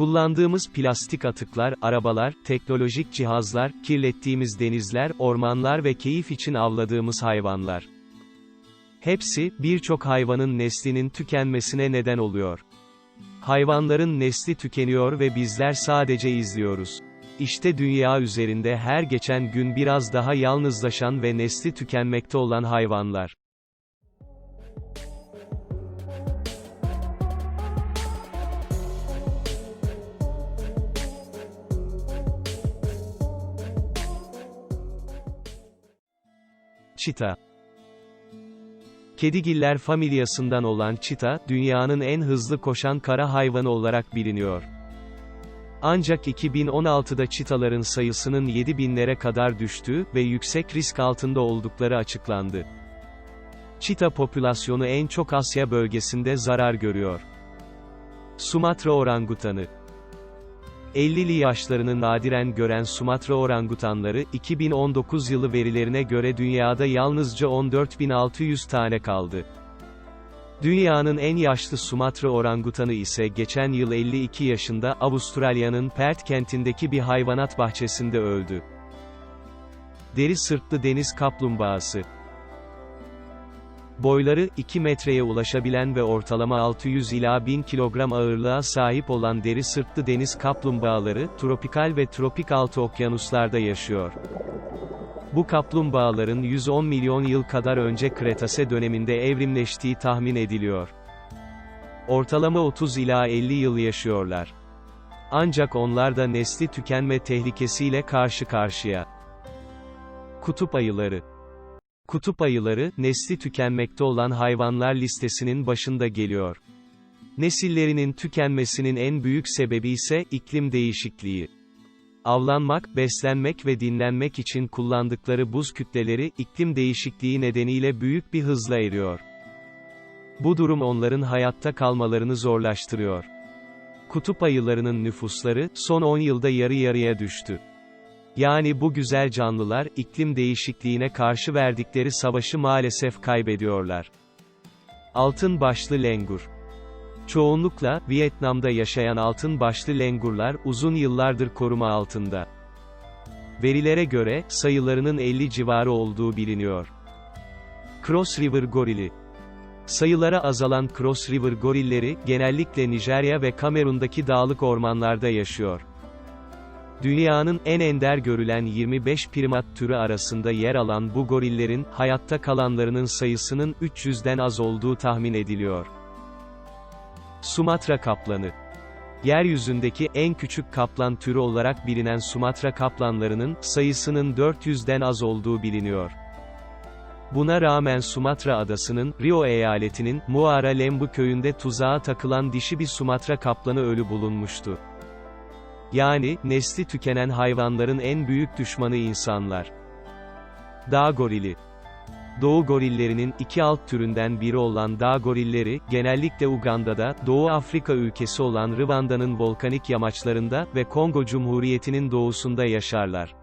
Kullandığımız plastik atıklar, arabalar, teknolojik cihazlar, kirlettiğimiz denizler, ormanlar ve keyif için avladığımız hayvanlar. Hepsi, birçok hayvanın neslinin tükenmesine neden oluyor. Hayvanların nesli tükeniyor ve bizler sadece izliyoruz. İşte dünya üzerinde her geçen gün biraz daha yalnızlaşan ve nesli tükenmekte olan hayvanlar. Çita Kedigiller familyasından olan çita, dünyanın en hızlı koşan kara hayvanı olarak biliniyor. Ancak 2016'da çitaların sayısının 7000'lere kadar düştüğü ve yüksek risk altında oldukları açıklandı. Çita popülasyonu en çok Asya bölgesinde zarar görüyor. Sumatra orangutanı 50'li yaşlarını nadiren gören Sumatra orangutanları, 2019 yılı verilerine göre dünyada yalnızca 14.600 tane kaldı. Dünyanın en yaşlı Sumatra orangutanı ise geçen yıl 52 yaşında Avustralya'nın Perth kentindeki bir hayvanat bahçesinde öldü. Deri sırtlı deniz kaplumbağası Boyları 2 metreye ulaşabilen ve ortalama 600 ila 1000 kilogram ağırlığa sahip olan deri sırtlı deniz kaplumbağaları, tropikal ve tropik altı okyanuslarda yaşıyor. Bu kaplumbağaların 110 milyon yıl kadar önce Kretase döneminde evrimleştiği tahmin ediliyor. Ortalama 30 ila 50 yıl yaşıyorlar. Ancak onlar da nesli tükenme tehlikesiyle karşı karşıya. Kutup ayıları Kutup ayıları, nesli tükenmekte olan hayvanlar listesinin başında geliyor. Nesillerinin tükenmesinin en büyük sebebi ise iklim değişikliği. Avlanmak, beslenmek ve dinlenmek için kullandıkları buz kütleleri, iklim değişikliği nedeniyle büyük bir hızla eriyor. Bu durum onların hayatta kalmalarını zorlaştırıyor. Kutup ayılarının nüfusları, son 10 yılda yarı yarıya düştü. Yani bu güzel canlılar, iklim değişikliğine karşı verdikleri savaşı maalesef kaybediyorlar. Altın başlı lengur Çoğunlukla, Vietnam'da yaşayan altın başlı lengurlar, uzun yıllardır koruma altında. Verilere göre, sayılarının 50 civarı olduğu biliniyor. Cross River gorili Sayılara azalan Cross River gorilleri, genellikle Nijerya ve Kamerun'daki dağlık ormanlarda yaşıyor. Dünyanın en ender görülen 25 primat türü arasında yer alan bu gorillerin, hayatta kalanlarının sayısının 300'den az olduğu tahmin ediliyor. Sumatra kaplanı Yeryüzündeki en küçük kaplan türü olarak bilinen Sumatra kaplanlarının, sayısının 400'den az olduğu biliniyor. Buna rağmen Sumatra adasının, Rio eyaletinin, Muara Lembu köyünde tuzağa takılan dişi bir Sumatra kaplanı ölü bulunmuştu. Yani, nesli tükenen hayvanların en büyük düşmanı insanlar. Dağ gorili Doğu gorillerinin iki alt türünden biri olan dağ gorilleri, genellikle Uganda'da, Doğu Afrika ülkesi olan Rwanda'nın volkanik yamaçlarında ve Kongo Cumhuriyeti'nin doğusunda yaşarlar.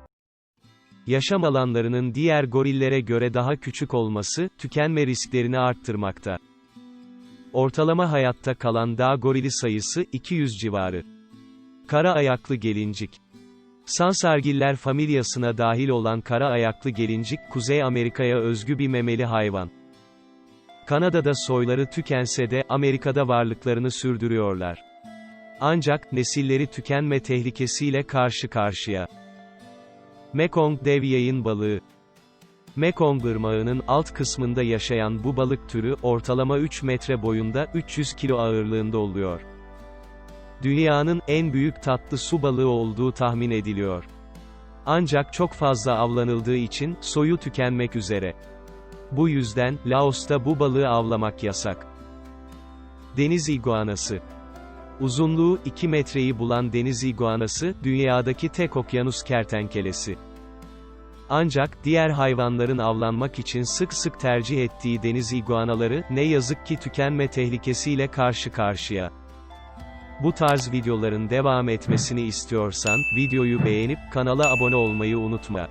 Yaşam alanlarının diğer gorillere göre daha küçük olması, tükenme risklerini arttırmakta. Ortalama hayatta kalan dağ gorili sayısı 200 civarı. Kara ayaklı gelincik Sansargiller familyasına dahil olan kara ayaklı gelincik, Kuzey Amerika'ya özgü bir memeli hayvan. Kanada'da soyları tükense de, Amerika'da varlıklarını sürdürüyorlar. Ancak, nesilleri tükenme tehlikesiyle karşı karşıya. Mekong dev yayın balığı. Mekong ırmağının alt kısmında yaşayan bu balık türü, ortalama 3 metre boyunda, 300 kilo ağırlığında oluyor dünyanın en büyük tatlı su balığı olduğu tahmin ediliyor. Ancak çok fazla avlanıldığı için, soyu tükenmek üzere. Bu yüzden, Laos'ta bu balığı avlamak yasak. Deniz iguanası Uzunluğu 2 metreyi bulan deniz iguanası, dünyadaki tek okyanus kertenkelesi. Ancak, diğer hayvanların avlanmak için sık sık tercih ettiği deniz iguanaları, ne yazık ki tükenme tehlikesiyle karşı karşıya. Bu tarz videoların devam etmesini istiyorsan, videoyu beğenip kanala abone olmayı unutma.